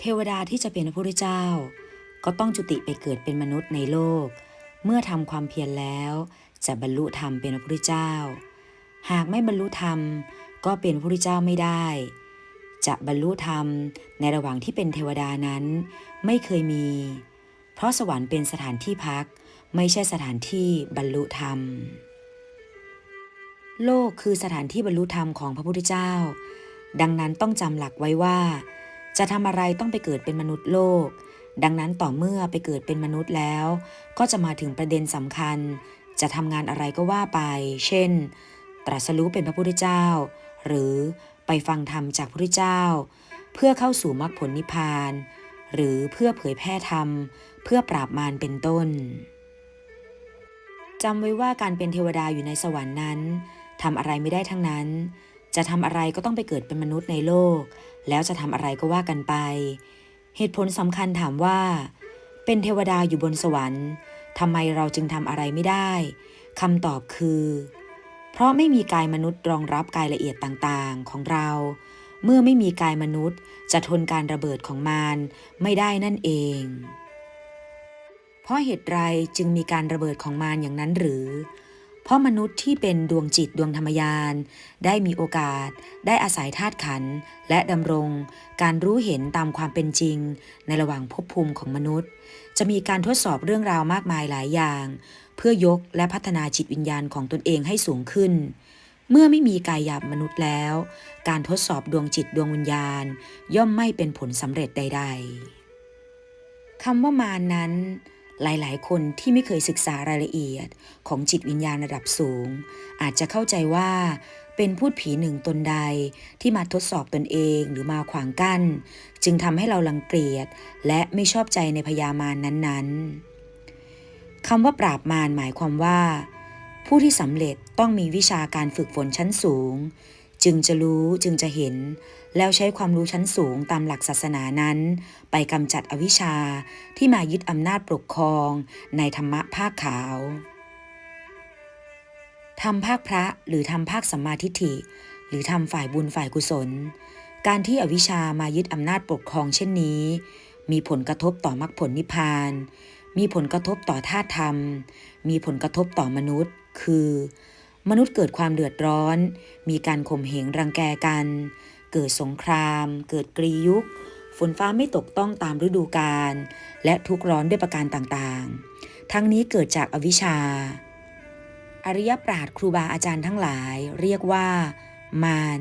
เทวดาที่จะเป็นพระพุทธเจ้า ก็ต้องจุติไปเกิดเป็นมนุษย์ในโลก เมื่อทำความเพียรแล้ว จะบรรลุธรรมเป็นพระพุทธเจ้า หากไม่บรรลุธรรมก็เป็นพระพุทธเจ้าไม่ได้ จะบรรลุธรรมในระหว่างที่เป็นเทวดานั้นไม่เคยมี เพราะสวรรค์เป็นสถานที่พัก ไม่ใช่สถานที่บรรลุธรรม โลกคือสถานที่บรรลุธรรมของพระพุทธเจ้า ดังนั้นต้องจำหลักไว้ว่า จะทำอะไรต้องไปเกิดเป็นมนุษย์โลก ดังนั้นต่อเมื่อไปเกิดเป็นมนุษย์แล้ว ก็จะมาถึงประเด็นสำคัญ จะทำงานอะไรก็ว่าไป เช่น ตรัสรู้เป็นพระพุทธเจ้า หรือไปฟังธรรมจากพระพุทธเจ้า เพื่อเข้าสู่มรรคผลนิพพาน หรือเพื่อเผยแพร่ธรรม เพื่อปราบมารเป็นต้นจำไว้ว่าการเป็นเทวดาอยู่ในสวรรค์นั้นทำอะไรไม่ได้ทั้งนั้น จะทำอะไรก็ต้องไปเกิดเป็นมนุษย์ในโลก แล้วจะทำอะไรก็ว่ากันไป เหตุผลสำคัญถามว่า เป็นเทวดาอยู่บนสวรรค์ทำไมเราจึงทำอะไรไม่ได้คำตอบคือ เพราะไม่มีกายมนุษย์รองรับกายละเอียดต่างๆของเรา เมื่อไม่มีกายมนุษย์จะทนการระเบิดของมารไม่ได้นั่นเอง เพราะเหตุไรจึงมีการระเบิดของมารอย่างนั้นหรือ เพราะมนุษย์ที่เป็นดวงจิตดวงธรรมยาน ได้มีโอกาส ได้อาศัยธาตุขัน และดำรง การรู้เห็นตามความเป็นจริง ในระหว่างภพภูมิของมนุษย์ จะมีการทดสอบเรื่องราวมากมายหลายอย่าง เพื่อยกและพัฒนาจิตวิญญาณของตนเองให้สูงขึ้น เมื่อไม่มีกายหยาบมนุษย์แล้ว การทดสอบดวงจิตดวงวิญญาณ ย่อมไม่เป็นผลสำเร็จใด ๆคำว่ามานั้น หลายๆ คนที่ไม่เคยศึกษารายละเอียดของจิตวิญญาณระดับสูง อาจจะเข้าใจว่าเป็นพูดผีหนึ่งตนใดที่มาทดสอบตนเองหรือมาขวางกั้น จึงทำให้เราลังเกียจและไม่ชอบใจในพญามารนั้นๆคำว่าปราบมารหมายความว่า ผู้ที่สำเร็จต้องมีวิชาการฝึกฝนชั้นสูง จึงจะรู้จึงจะเห็น แล้วใช้ความรู้ชั้นสูงตามหลักศาสนานั้น ไปกำจัดอวิชชาที่มายึดอำนาจปกครอง ในธรรมะภาคขาวทำภาคพระหรือทำภาคสัมมาทิฏฐิ หรือทำฝ่ายบุญฝ่ายกุศล การที่อวิชชามายึดอำนาจปกครองเช่นนี้ มีผลกระทบต่อมรรคผลนิพพาน มีผลกระทบต่อธาตุธรรม มีผลกระทบต่อมนุษย์ คือ มนุษย์เกิดความเดือดร้อน มีการข่มเหงรังแกกัน เกิดสงคราม เกิดกรียุค ฝนฟ้าไม่ตกต้องตามฤดูกาล และทุกข์ร้อนด้วยประการต่างๆ ทั้งนี้เกิดจากอวิชชา อริยปราดครูบาอาจารย์ทั้งหลาย เรียกว่า มาร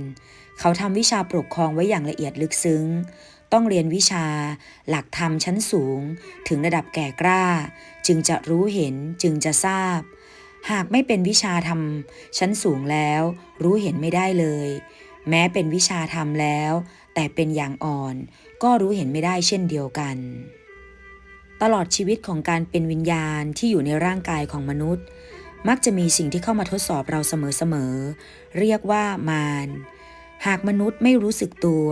เขาทำวิชาปกครองไว้อย่างละเอียดลึกซึ้ง ต้องเรียนวิชา หลักธรรมชั้นสูง ถึงระดับแก่กล้า จึงจะรู้เห็นจึงจะทราบ หากไม่เป็นวิชาธรรม ชั้นสูงแล้ว รู้เห็นไม่ได้เลย แม้เป็นวิชาธรรมแล้ว แต่เป็นอย่างอ่อน ก็รู้เห็นไม่ได้เช่นเดียวกัน ตลอดชีวิตของการเป็นวิญญาณที่อยู่ในร่างกายของมนุษย์ มักจะมีสิ่งที่เข้ามาทดสอบเราเสมอๆเรียกว่ามารหากมนุษย์ไม่รู้สึกตัว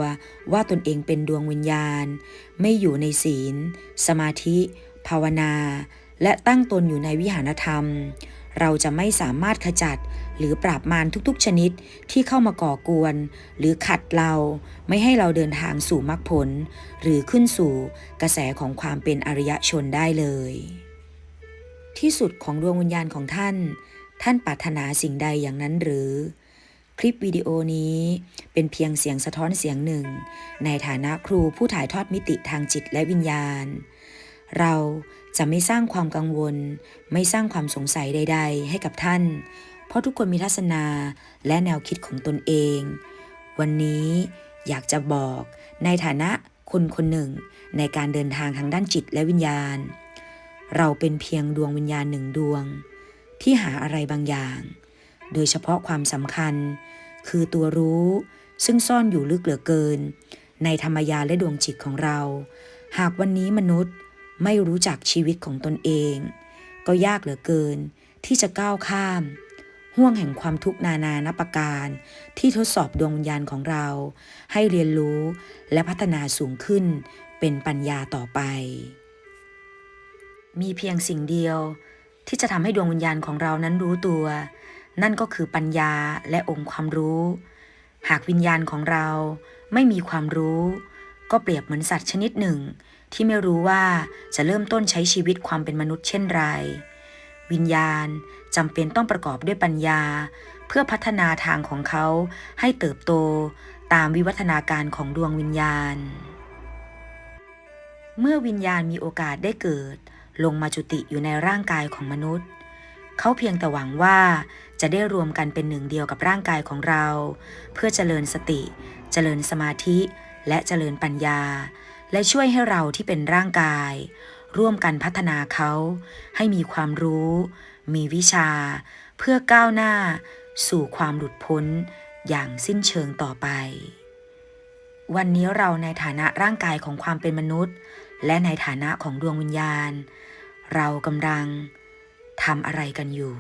ว่าตนเองเป็นดวงวิญญาณ ไม่อยู่ในศีล สมาธิ ภาวนา และตั้งตนอยู่ในวิหารธรรม เราจะไม่สามารถขจัดหรือปราบมารทุกๆชนิดที่เข้ามาก่อกวน หรือขัดเราไม่ให้เราเดินทางสู่มรรคผล หรือขึ้นสู่กระแสของความเป็นอริยชนได้เลย ที่สุดของดวงวิญญาณของท่าน ท่านปรารถนาสิ่งใดอย่างนั้นหรือ คลิปวิดีโอนี้เป็นเพียงเสียงสะท้อนเสียงหนึ่ง ในฐานะครูผู้ถ่ายทอดมิติทางจิตและวิญญาณ เราจะไม่สร้างความกังวล ไม่สร้างความสงสัยใด ๆ ให้กับท่าน เพราะทุกคนมีทัศนาและแนวคิดของตนเอง วันนี้อยากจะบอกในฐานะคนคนหนึ่งในการเดินทางทางด้านจิตและวิญญาณ เราเป็นเพียงดวงวิญญาณหนึ่งดวง ที่หาอะไรบางอย่าง โดยเฉพาะความสำคัญ คือตัวรู้ซึ่งซ่อนอยู่ลึกเหลือเกิน ในธรรมยาและดวงจิตของเรา หากวันนี้มนุษย์ ไม่รู้จักชีวิตของตนเอง ก็ยากเหลือเกินที่จะก้าวข้าม ห่วงแห่งความทุกข์นานานับประการ ที่ทดสอบดวงวิญญาณของเรา ให้เรียนรู้และพัฒนาสูงขึ้นเป็นปัญญาต่อไป มีเพียงสิ่งเดียวที่จะทำให้ดวงวิญญาณของเรานั้นรู้ตัว นั่นก็คือปัญญาและองค์ความรู้ หากวิญญาณของเราไม่มีความรู้ ก็เปรียบเหมือนสัตว์ชนิดหนึ่ง ที่ไม่รู้ว่าจะเริ่มต้นใช้ชีวิตความเป็นมนุษย์เช่นไร วิญญาณจำเป็นต้องประกอบด้วยปัญญา เพื่อพัฒนาทางของเขาให้เติบโตตามวิวัฒนาการของดวงวิญญาณ เมื่อวิญญาณมีโอกาสได้เกิด ลงมาจุติอยู่ในร่างกายของมนุษย์ เขาเพียงแต่หวังว่าจะได้รวมกันเป็นหนึ่งเดียวกับร่างกายของเรา เพื่อเจริญสติ เจริญสมาธิ และเจริญปัญญา และช่วยให้เราที่เป็นร่างกาย ร่วมกันพัฒนาเขา ให้มีความรู้ มีวิชา เพื่อก้าวหน้า สู่ความหลุดพ้น อย่างสิ้นเชิงต่อไป วันนี้เราในฐานะร่างกายของความเป็นมนุษย์ และในฐานะของดวงวิญญาณ เรากำลังทำอะไรกันอยู่